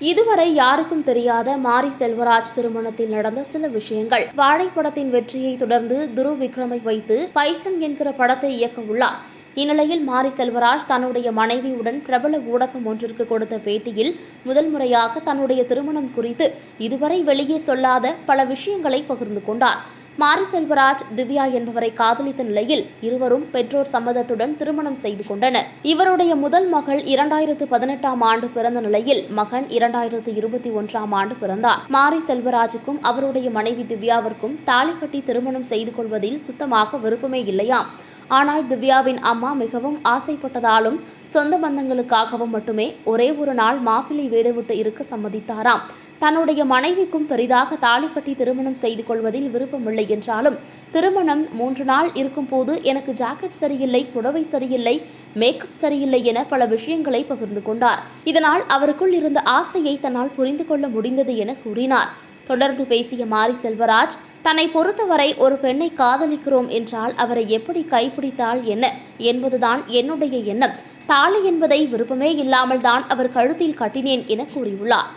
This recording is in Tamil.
இதுவரை யாருக்கும் தெரியாத மாரி செல்வராஜ் திருமணத்தில் நடந்த சில விஷயங்கள். வாழை படத்தின் வெற்றியை தொடர்ந்து துரு விக்ரமை வைத்து பைசன் என்கிற படத்தை இயக்க உள்ளார் இந்நிலையில் மாரி செல்வராஜ் தன்னுடைய மனைவியுடன் பிரபல ஊடகம் ஒன்றிற்கு கொடுத்த பேட்டியில் முதல் முறையாக தன்னுடைய திருமணம் குறித்து இதுவரை வெளியே சொல்லாத பல விஷயங்களை பகிர்ந்து கொண்டார். மாரி செல்வராஜ் திவ்யா என்பவரை காதலித்த நிலையில் இருவரும் பெற்றோர் சம்மதத்துடன் திருமணம் செய்து கொண்டனர். இவருடைய முதல் மகள் இரண்டாயிரத்து பதினெட்டாம் ஆண்டு பிறந்த நிலையில் மகன் இரண்டாயிரத்து இருபத்தி ஒன்றாம் ஆண்டு பிறந்தார். மாரி செல்வராஜுக்கும் அவருடைய மனைவி திவ்யாவிற்கும் தாலி கட்டி திருமணம் செய்து கொள்வதில் சுத்தமாக விருப்பமே இல்லையாம். ஆனால் திவ்யாவின் அம்மா மிகவும் ஆசைப்பட்டதாலும் சொந்த பந்தங்களுக்காகவும் மட்டுமே ஒரே ஒரு நாள் மாப்பிள்ளை வீடு விட்டு இருக்க சம்மதித்தாராம். தன்னுடைய மனைவிக்கும் பெரிதாக தாலி கட்டி திருமணம் செய்து கொள்வதில் விருப்பமில்லை என்றாலும் திருமணம் மூன்று நாள் இருக்கும் போது எனக்கு ஜாக்கெட் சரியில்லை புடவை சரியில்லை மேக்கப் சரியில்லை என பல விஷயங்களை பகிர்ந்து கொண்டார். இதனால் அவருக்குள் இருந்த ஆசையை தன்னால் புரிந்து கொள்ள முடிந்தது என கூறினார். தொடர்ந்து பேசிய மாரி செல்வராஜ் தன்னை பொறுத்தவரை ஒரு பெண்ணை காதலிக்கிறோம் என்றால் அவரை எப்படி கைப்பிடித்தாள் என்ன? என்பதுதான் என்னுடைய எண்ணம். தாலி என்பதை விருப்பமே இல்லாமல் தான் அவர் கழுத்தில் கட்டினேன் என கூறியுள்ளார்.